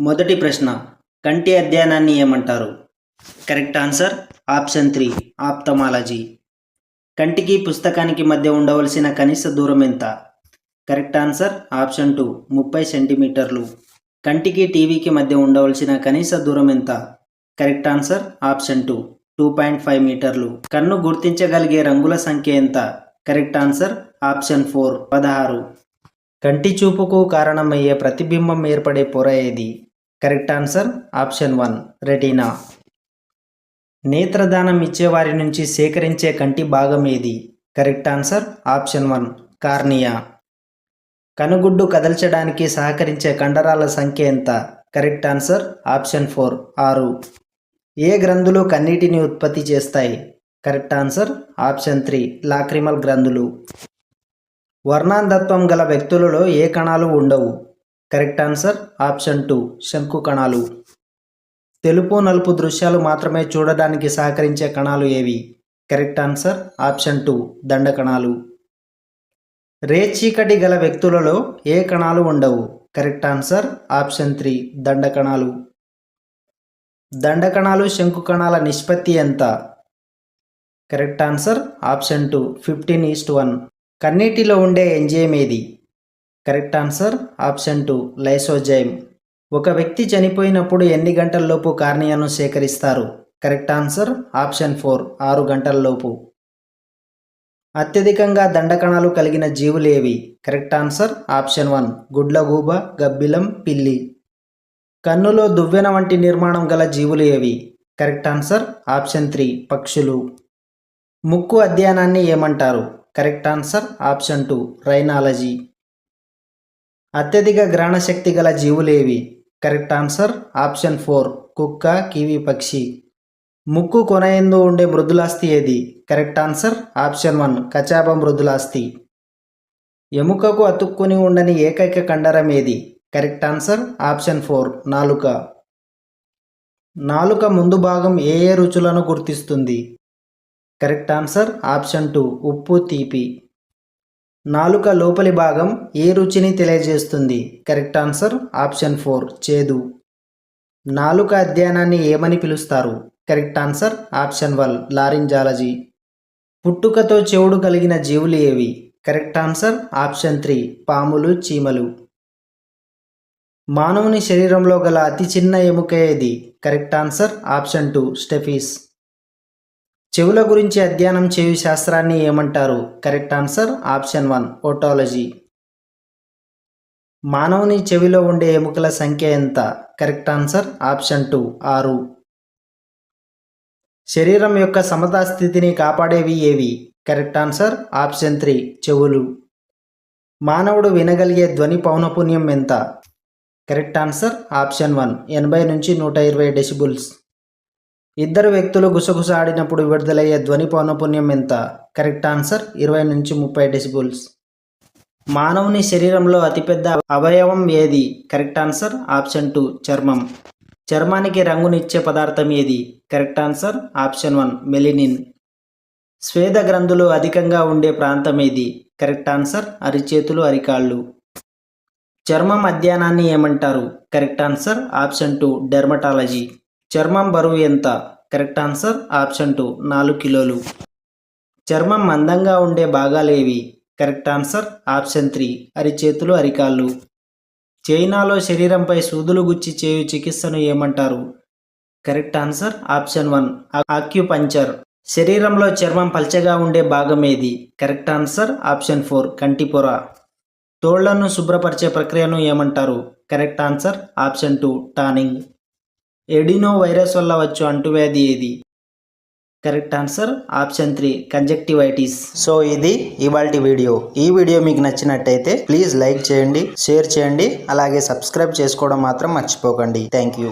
మొదటి ప్రశ్న కంటి అధ్యయనాన్ని ఏమంటారు? Correct answer option three ophthalmology. కంటికి పుస్తకానికి మధ్య ఉండవలసిన కనీస దూరం ఎంత? కరెక్ట్ ఆన్సర్ ఆప్షన్ టూ ముప్పై సెంటీమీటర్లు. కంటికి టీవీకి మధ్య ఉండవలసిన కనీస దూరం ఎంత? Correct answer option two two point five మీటర్లు. కన్ను గుర్తించగలిగే రంగుల సంఖ్య ఎంత? కరెక్ట్ ఆన్సర్ ఆప్షన్ ఫోర్ పదహారు. కంటి చూపుకు కారణమయ్యే ప్రతిబింబం ఏర్పడే పొర ఏది? Correct answer option one retina. నేత్రదానం ఇచ్చేవారి నుంచి సేకరించే కంటి భాగం ఏది? Correct answer option one cornea. కనుగుడ్డు కదల్చడానికి సహకరించే కండరాల సంఖ్య ఎంత? కరెక్ట్ ఆన్సర్ ఆప్షన్ ఫోర్ ఆరు. ఏ గ్రంథులు కన్నీటిని ఉత్పత్తి చేస్తాయి? Correct answer option three lacrimal గ్రంథులు. వర్ణాంధత్వం గల వ్యక్తులలో ఏ కణాలు ఉండవు? కరెక్ట్ ఆన్సర్ ఆప్షన్ టూ శంకు కణాలు. తెలుపు నలుపు దృశ్యాలు మాత్రమే చూడడానికి సహకరించే కణాలు ఏవి? కరెక్ట్ ఆన్సర్ ఆప్షన్ టూ దండ కణాలు. రేచీకటి గల వ్యక్తులలో ఏ కణాలు ఉండవు? కరెక్ట్ ఆన్సర్ ఆప్షన్ త్రీ దండ కణాలు. దండ కణాలు శంకు కణాల నిష్పత్తి ఎంత? Correct answer option two fifteen is to one. కన్నీటిలో ఉండే ఎంజైమ్ ఏది? Correct answer option two lysozyme. ఒక వ్యక్తి చనిపోయినప్పుడు ఎన్ని గంటల్లోపు కార్నియాను సేకరిస్తారు? కరెక్ట్ ఆన్సర్ ఆప్షన్ ఫోర్ ఆరు గంటల్లోపు. అత్యధికంగా దండకణాలు కలిగిన జీవులు ఏవి? కరెక్ట్ ఆన్సర్ ఆప్షన్ వన్ గుడ్లగూబ గబ్బిలం పిల్లి. కన్నులో దువ్వెన వంటి నిర్మాణం గల జీవులు ఏవి? కరెక్ట్ ఆన్సర్ ఆప్షన్ త్రీ పక్షులు. ముక్కు అధ్యయనాన్ని ఏమంటారు? Correct answer option two rhinology. అత్యధిక గ్రహణశక్తి గల జీవులేవి? కరెక్ట్ ఆన్సర్ ఆప్షన్ ఫోర్ కుక్క కివి పక్షి. ముక్కు కొనయందు ఉండే మృదులాస్తి ఏది? కరెక్ట్ ఆన్సర్ ఆప్షన్ వన్ కచాప మృదులాస్తి. ఎముకకు అతుక్కుని ఉండని ఏకైక కండరం ఏది? కరెక్ట్ ఆన్సర్ ఆప్షన్ ఫోర్ నాలుక. నాలుక ముందు భాగం ఏ ఏ రుచులను గుర్తిస్తుంది? కరెక్ట్ ఆన్సర్ ఆప్షన్ టూ ఉప్పు తీపి. నాలుక లోపలి భాగం ఏ రుచిని తెలియజేస్తుంది? కరెక్ట్ ఆన్సర్ ఆప్షన్ ఫోర్ చేదు. నాలుక అధ్యయనాన్ని ఏమని పిలుస్తారు? Correct answer option one laryngology. పుట్టుకతో చెవుడు కలిగిన జీవులు ఏవి? కరెక్ట్ ఆన్సర్ ఆప్షన్ త్రీ పాములు చీమలు. మానవుని శరీరంలో గల అతి చిన్న ఎముక ఏది? Correct answer option two stapes. చెవుల గురించి అధ్యయనం చేయు శాస్త్రాన్ని ఏమంటారు? Correct answer option one otology. మానవుని చెవిలో ఉండే ఎముకల సంఖ్య ఎంత? కరెక్ట్ ఆన్సర్ ఆప్షన్ టూ ఆరు. శరీరం యొక్క సమతా స్థితిని కాపాడేవి ఏవి? కరెక్ట్ ఆన్సర్ ఆప్షన్ త్రీ చెవులు. మానవుడు వినగలిగే ధ్వని పౌనపుణ్యం ఎంత? కరెక్ట్ ఆన్సర్ ఆప్షన్ వన్ ఎనభై నుంచి నూట ఇరవై డెసిబుల్స్. ఇద్దరు వ్యక్తులు గుసగుస ఆడినప్పుడు విడుదలయ్యే ధ్వని పౌనపుణ్యం ఎంత? కరెక్ట్ ఆన్సర్ ఇరవై నుంచి ముప్పై డెసిబుల్స్. మానవుని శరీరంలో అతిపెద్ద అవయవం ఏది? కరెక్ట్ ఆన్సర్ ఆప్షన్ టూ చర్మం. చర్మానికి రంగునిచ్చే పదార్థం ఏది? Correct answer option one melanin. స్వేద గ్రంథులు అధికంగా ఉండే ప్రాంతం ఏది? కరెక్ట్ ఆన్సర్ అరిచేతులు అరికాళ్ళు. చర్మం అధ్యయనాన్ని ఏమంటారు? Correct answer option two dermatology. చర్మం బరువు ఎంత? కరెక్ట్ ఆన్సర్ ఆప్షన్ టూ నాలుగు కిలోలు. చర్మం మందంగా ఉండే భాగాలు ఏవి? కరెక్ట్ ఆన్సర్ ఆప్షన్ త్రీ అరిచేతులు అరికాళ్ళు చైనాలో శరీరంపై సూదులు గుచ్చి చేయు చికిత్సను ఏమంటారు? Correct answer option one acupuncture. శరీరంలో చర్మం పల్చగా ఉండే భాగం ఏది? కరెక్ట్ ఆన్సర్ ఆప్షన్ ఫోర్ కంటిపొర తోళ్ళను శుభ్రపరిచే ప్రక్రియను ఏమంటారు? Correct answer option two tanning. Adenovirus వల్ల వచ్చు అంటువ్యాధి ఏది? Correct answer option three conjunctivitis. So ఇది ఇవాల్టి వీడియో. ఈ వీడియో మీకు నచ్చినట్టయితే ప్లీజ్ లైక్ చేయండి షేర్ చేయండి అలాగే సబ్స్క్రైబ్ చేసుకోవడం మాత్రం మర్చిపోకండి. Thank you.